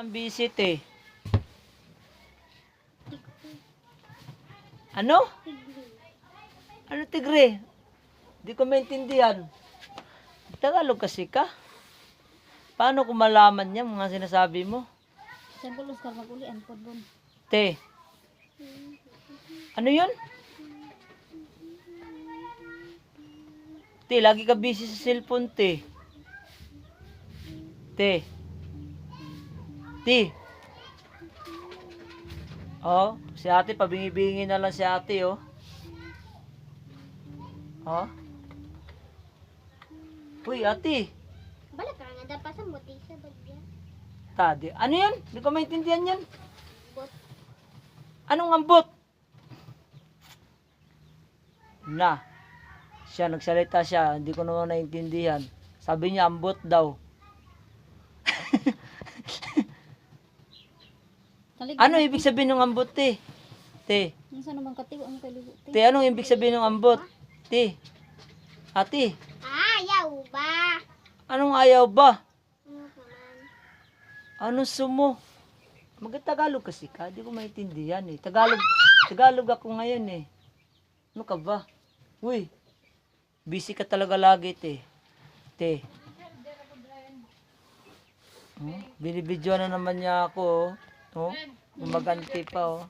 Walang visit eh. Ano? Ano tigre? Di ko maintindihan. Tagalog kasi ka. Paano ko malaman niya mga sinasabi mo? Siyempre, Oscar, mag-ulian po doon. Te. Ano yun? Te, lagi ka busy sa cellphone, te. Te. Te. Oh, si ate, pabingi-bingi na lang si ate, oh. Oh. Uy, ate. Bala ka nga dapat sa muti sa bagya. Tadi. Ano yan? Hindi ko maintindihan yan. Bot. Anong ambot? Na. Siya, nagsalita siya. Hindi ko naman naintindihan. Sabi niya, ambot daw. Talig. Ano ibig sabihin ng ambot, te? Te. Sa naman katiwa ang kaligo. Te, anong ibig sabihin ng ambot? Te. Ate, Ayaw ba? anong ayaw ba? Ano naman? Ano sumo? Mag-Tagalog kasi ka. Hindi ko maintindihan eh. Tagalog, Tagalog ako ngayon eh. Ano ka ba? Uy, busy ka talaga lagi, te. Te. Hmm? Binibidyo na naman niya ako, oh. Oh, gumaganti pa, oh.